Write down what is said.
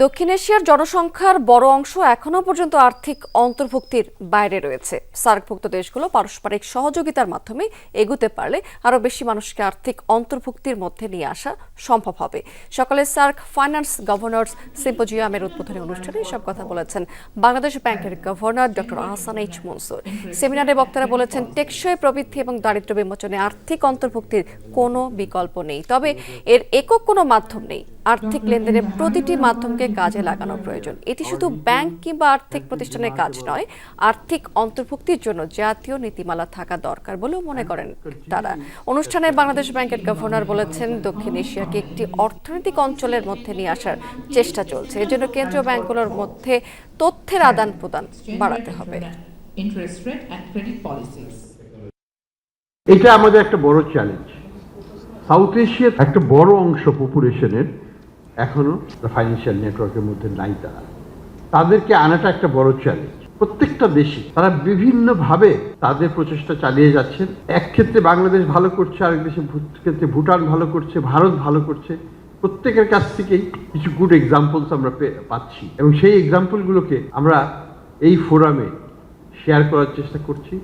দক্ষিণ এশিয়ার জনসংখ্যার বড় অংশ এখনও পর্যন্ত আর্থিক অন্তর্ভুক্তির বাইরে রয়েছে। সার্কভুক্ত দেশগুলো পারস্পরিক সহযোগিতার মাধ্যমে এগুতে পারলে আরও বেশি মানুষকে আর্থিক অন্তর্ভুক্তির মধ্যে নিয়ে আসা সম্ভব হবে। সকালে সার্ক ফাইন্যান্স গভর্নর্স সিম্পোজিয়ামের উদ্বোধনী অনুষ্ঠানে এসব কথা বলেছেন বাংলাদেশ ব্যাংকের governor doctor Ahsan H Mansur. সেমিনারে বক্তারা বলেছেন, টেকসই প্রবৃদ্ধি এবং দারিদ্র্য বিমোচনে আর্থিক অন্তর্ভুক্তির কোনো বিকল্প নেই। তবে এর একক কোনো মাধ্যম নেই। আর্থিক লেনদেনের প্রতিটি মাধ্যমকে কাজে লাগানো প্রয়োজন। এটি শুধু ব্যাংক কিংবা আর্থিক প্রতিষ্ঠানের কাজ নয় আর্থিক অন্তর্ভুক্তির জন্য জাতীয় নীতিমালা থাকা দরকার বলেও মনে করেন তারা। অনুষ্ঠানে বাংলাদেশ ব্যাংকের গভর্নর বলেছেন দক্ষিণ এশিয়াকে একটি অর্থনৈতিক অঞ্চলের মধ্যে নিয়ে আসার চেষ্টা চলছে। এজন্য কেন্দ্রীয় ব্যাংকগুলোর মধ্যে তথ্যের আদান প্রদান বাড়াতে হবে. এটা আমাদের একটা বড় চ্যালেঞ্জ সাউথ এশিয়ার একটা বড় অংশ পপুলেশনের এখনও ফাইন্যান্সিয়াল নেটওয়ার্কের মধ্যে নাই তারা। তাদেরকে আনাটা একটা বড় চ্যালেঞ্জ প্রত্যেকটা দেশে তারা বিভিন্নভাবে তাদের প্রচেষ্টা চালিয়ে যাচ্ছেন। এক ক্ষেত্রে বাংলাদেশ ভালো করছে, আরেক দেশে ক্ষেত্রে ভুটান ভালো করছে, ভারত ভালো করছে। প্রত্যেকের কাছ থেকেই কিছু গুড এক্সাম্পলস আমরা পাচ্ছি। এবং সেই এক্সাম্পলগুলোকে আমরা এই ফোরামে শেয়ার করার চেষ্টা করছি।